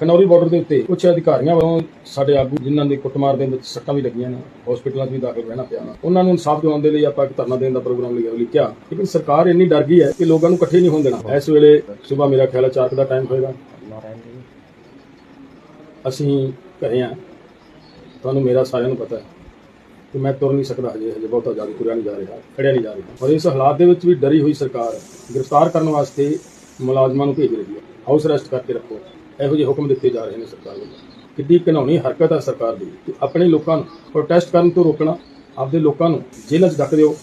Khanauri border ਦੇ ਉੱਤੇ ਕੁਝ ਅਧਿਕਾਰੀਆਂ ਵੱਲੋਂ ਸਾਡੇ ਆਗੂ ਜਿਨ੍ਹਾਂ ਦੇ ਕੁੱਟਮਾਰ ਦੇ ਵਿੱਚ ਸੱਟਾਂ ਵੀ ਲੱਗੀਆਂ ਨੇ ਹਸਪੀਟਲਾਂ 'ਚ ਵੀ ਦਾਖਲ ਰਹਿਣਾ ਪਿਆ ਉਹਨਾਂ ਨੂੰ ਇਨਸਾਫ ਦਿਵਾਉਣ ਦੇ ਲਈ ਆਪਾਂ ਇੱਕ ਧਰਨਾ ਦੇਣ ਦਾ ਪ੍ਰੋਗਰਾਮ ਲਿਆ ਲਿਖਿਆ। ਲੇਕਿਨ ਸਰਕਾਰ ਇੰਨੀ ਡਰ ਗਈ ਹੈ ਕਿ ਲੋਕਾਂ ਨੂੰ ਇਕੱਠੇ ਨਹੀਂ ਹੋਣ ਦੇਣਾ। ਇਸ ਵੇਲੇ ਸਵੇਰ ਮੇਰਾ ਖਿਆਲ ਹੈ 4 ਦਾ ਟਾਈਮ ਹੋਏਗਾ। ਅਸੀਂ ਘਰੇ ਆ ਤੁਹਾਨੂੰ ਮੇਰਾ ਸਾਰਿਆਂ ਨੂੰ ਪਤਾ ਹੈ ਕਿ ਮੈਂ ਤੁਰ ਨਹੀਂ ਸਕਦਾ ਹਜੇ। ਹਜੇ ਬਹੁਤਾ ਜ਼ਿਆਦਾ ਤੁਰਿਆ ਨਹੀਂ ਜਾ ਰਿਹਾ, ਖੜਿਆ ਨਹੀਂ ਜਾ ਰਿਹਾ। ਔਰ ਇਸ ਹਾਲਾਤ ਦੇ ਵਿੱਚ ਵੀ ਡਰੀ ਹੋਈ ਸਰਕਾਰ ਗ੍ਰਿਫਤਾਰ ਕਰਨ ਵਾਸਤੇ ਮੁਲਾਜ਼ਮਾਂ ਨੂੰ ਭੇਜ ਰਹੀ ਹੈ। ਹਾਊਸ ਅਰੈਸਟ ਕਰਕੇ ਰੱਖੋ। ਇਹੋ ਜਿਹੇ ਹੁਕਮ ਦਿੱਤੇ ਜਾ ਰਹੇ ਨੇ ਸਰਕਾਰ ਵੱਲੋਂ। ਕਿੱਡੀ ਘਿਨਾਉਣੀ ਹਰਕਤ ਹੈ ਸਰਕਾਰ ਦੀ ਕਿ ਆਪਣੇ ਲੋਕਾਂ ਨੂੰ ਪ੍ਰੋਟੈਸਟ ਕਰਨ ਤੋਂ ਰੋਕਣਾ, ਆਪਦੇ ਲੋਕਾਂ ਨੂੰ ਜੇਲ੍ਹਾਂ 'ਚ ਡੱਕ ਦਿਓ,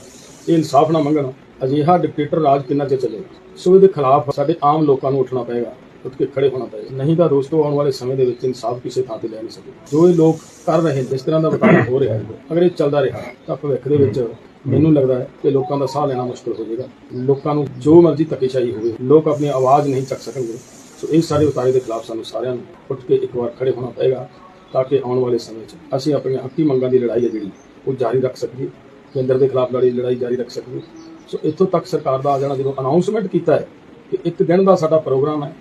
ਇਹ ਇਨਸਾਫ ਨਾ ਮੰਗਣ, ਅਜਿਹਾ ਡਿਕਟੇਟਰ ਰਾਜ ਕਿੰਨਾ ਚਿਰ ਚੱਲੇਗਾ ਸੋ ਇਹਦੇ ਖਿਲਾਫ ਸਾਡੇ ਆਮ ਲੋਕਾਂ ਨੂੰ ਉੱਠਣਾ ਪਏਗਾ, ਉੱਠ ਕੇ ਖੜੇ ਹੋਣਾ ਪਏਗਾ। ਨਹੀਂ ਤਾਂ ਦੋਸਤੋ ਆਉਣ ਵਾਲੇ ਸਮੇਂ ਦੇ ਵਿੱਚ ਇਨਸਾਫ ਕਿਸੇ ਥਾਂ ਤੇ ਲੈ ਨਹੀਂ ਸਕਦੇ। ਜੋ ਇਹ ਲੋਕ ਕਰ ਰਹੇ ਜਿਸ ਤਰ੍ਹਾਂ ਦਾ ਵਕਾਰਾ ਹੋ ਰਿਹਾ ਹੈ, ਅਗਰ ਇਹ ਚੱਲਦਾ ਰਿਹਾ, ਤਾਂ ਭਵਿੱਖ ਦੇ ਵਿੱਚ ਮੈਨੂੰ ਲੱਗਦਾ ਹੈ ਕਿ ਲੋਕਾਂ ਦਾ ਸਾਹ ਲੈਣਾ ਮੁਸ਼ਕਲ ਹੋ ਜਾਏਗਾ। ਲੋਕਾਂ ਨੂੰ ਜੋ ਮਰਜ਼ੀ ਧੱਕੇਸ਼ਾਹੀ ਹੋਵੇ, ਲੋਕ ਆਪਣੀ ਆਵਾਜ਼ ਨਹੀਂ ਚੱਕ ਸਕਣਗੇ। ਸੋ ਇਹ ਸਾਰੇ ਉਤਾਰੇ ਦੇ ਖਿਲਾਫ ਸਾਨੂੰ ਸਾਰਿਆਂ ਨੂੰ ਉੱਠ ਕੇ ਇੱਕ ਵਾਰ ਖੜੇ ਹੋਣਾ ਪਏਗਾ ਤਾਂ ਕਿ ਆਉਣ ਵਾਲੇ ਸਮੇਂ 'ਚ ਅਸੀਂ ਆਪਣੀਆਂ ਹੱਕੀ ਮੰਗਾਂ ਦੀ ਲੜਾਈ ਹੈ ਜਿਹੜੀ, ਉਹ ਜਾਰੀ ਰੱਖ ਸਕੀਏ, ਕੇਂਦਰ ਦੇ ਖਿਲਾਫ ਲੜੀ ਲੜਾਈ ਜਾਰੀ ਰੱਖ ਸਕੀਏ। ਸੋ ਇੱਥੋਂ ਤੱਕ ਸਰਕਾਰ ਦਾ ਆ ਜਾਣਾ ਜਦੋਂ ਅਨਾਉਂਸਮੈਂਟ ਕੀਤਾ ਹੈ ਕਿ ਇੱਕ ਦਿਨ ਦਾ ਸਾਡਾ ਪ੍ਰੋਗਰਾਮ ਹੈ,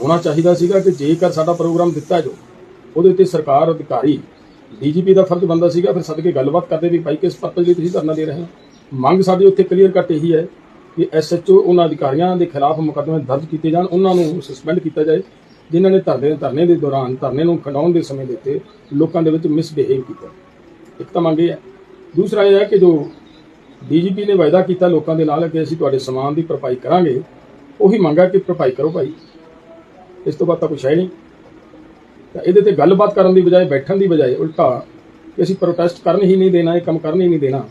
ਹੋਣਾ ਚਾਹੀਦਾ ਸੀਗਾ ਕਿ ਜੇਕਰ ਸਾਡਾ ਪ੍ਰੋਗਰਾਮ ਦਿੱਤਾ ਜੋ ਉਹਦੇ ਉੱਤੇ ਸਰਕਾਰ ਅਧਿਕਾਰੀ, ਡੀਜੀਪੀ ਦਾ ਫਰਜ਼ ਬੰਦਾ ਸੀਗਾ, ਫਿਰ ਸੱਦ ਕੇ ਗੱਲਬਾਤ ਕਰਦੇ ਵੀ ਭਾਈ ਕਿਸ ਪਰਪਸ ਲਈ ਤੁਸੀਂ ਧਰਨਾ ਦੇ ਰਹੇ ਹੋ? ਮੰਗ ਸਾਡੀ ਉੱਥੇ ਕਲੀਅਰ ਕੱਟ ਇਹੀ ਹੈ ਕਿ ਐਸਐਚਓ ਉਹਨਾਂ ਅਧਿਕਾਰੀਆਂ ਦੇ ਖਿਲਾਫ ਮੁਕੱਦਮੇ ਦਰਜ ਕੀਤੇ ਜਾਣ, ਉਹਨਾਂ ਨੂੰ ਸਸਪੈਂਡ ਕੀਤਾ ਜਾਏ, ਜਿਨ੍ਹਾਂ ਨੇ ਧਰਨੇ ਧਰਨੇ ਦੇ ਦੌਰਾਨ ਧਰਨੇ ਨੂੰ ਖੰਡਾਉਣ ਦੇ ਸਮੇਂ ਦੇ ਉੱਤੇ ਲੋਕਾਂ ਦੇ ਵਿੱਚ ਮਿਸਬਿਹੇਵ ਕੀਤਾ। ਇੱਕ ਤਾਂ ਮੰਗ ਇਹ ਹੈ। ਦੂਸਰਾ ਇਹ ਹੈ ਕਿ ਜੋ ਡੀਜੀਪੀ ਨੇ ਵਾਅਦਾ ਕੀਤਾ ਲੋਕਾਂ ਦੇ ਨਾਲ ਕਿ ਅਸੀਂ ਤੁਹਾਡੇ ਸਮਾਨ ਦੀ ਭਰਪਾਈ ਕਰਾਂਗੇ, ਉਹੀ ਮੰਗਾ ਕਿ ਭਰਪਾਈ ਕਰੋ ਭਾਈ। ਇਸ ਤੋਂ ਬਾਅਦ ਤਾਂ ਕੁਛ ਹੈ ਨਹੀਂ। ਤਾਂ ਇਹਦੇ ਤੇ ਗੱਲਬਾਤ ਕਰਨ ਦੀ ਬਜਾਏ, ਬੈਠਣ ਦੀ ਬਜਾਏ ਉਲਟਾ ਕਿ ਅਸੀਂ ਪ੍ਰੋਟੈਸਟ ਕਰਨ ਹੀ ਨਹੀਂ ਦੇਣਾ, ਇਹ ਕੰਮ ਕਰਨ ਹੀ ਨਹੀਂ ਦੇਣਾ।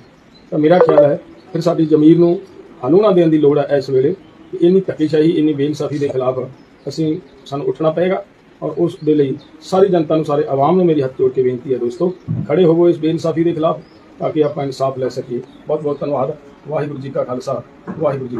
ਤਾਂ ਮੇਰਾ ਖਿਆਲ ਹੈ, ਫਿਰ ਸਾਡੀ ਜ਼ਮੀਰ ਨੂੰ ਹਲੂਣਾ ਦੇਣ ਦੀ ਲੋੜ ਹੈ ਇਸ ਵੇਲੇ। ਇੰਨੀ ਧੱਕੇਸ਼ਾਹੀ, ਇੰਨੀ ਬੇਇਨਸਾਫੀ ਦੇ ਖਿਲਾਫ ਅਸੀਂ ਸਾਨੂੰ ਉੱਠਣਾ ਪਏਗਾ ਔਰ ਉਸ ਦੇ ਲਈ ਸਾਰੀ ਜਨਤਾ ਨੂੰ, ਸਾਰੇ ਆਵਾਮ ਨੂੰ ਮੇਰੀ ਹੱਥ ਜੋੜ ਕੇ ਬੇਨਤੀ ਹੈ ਦੋਸਤੋ, ਖੜੇ ਹੋਵੋ ਇਸ ਬੇਇਨਸਾਫੀ ਦੇ ਖਿਲਾਫ ਤਾਂ ਕਿ ਆਪਾਂ ਇਨਸਾਫ ਲੈ ਸਕੀਏ। ਬਹੁਤ ਬਹੁਤ ਧੰਨਵਾਦ। ਵਾਹਿਗੁਰੂ ਜੀ ਕਾ ਖਾਲਸਾ, ਵਾਹਿਗੁਰੂ ਜੀ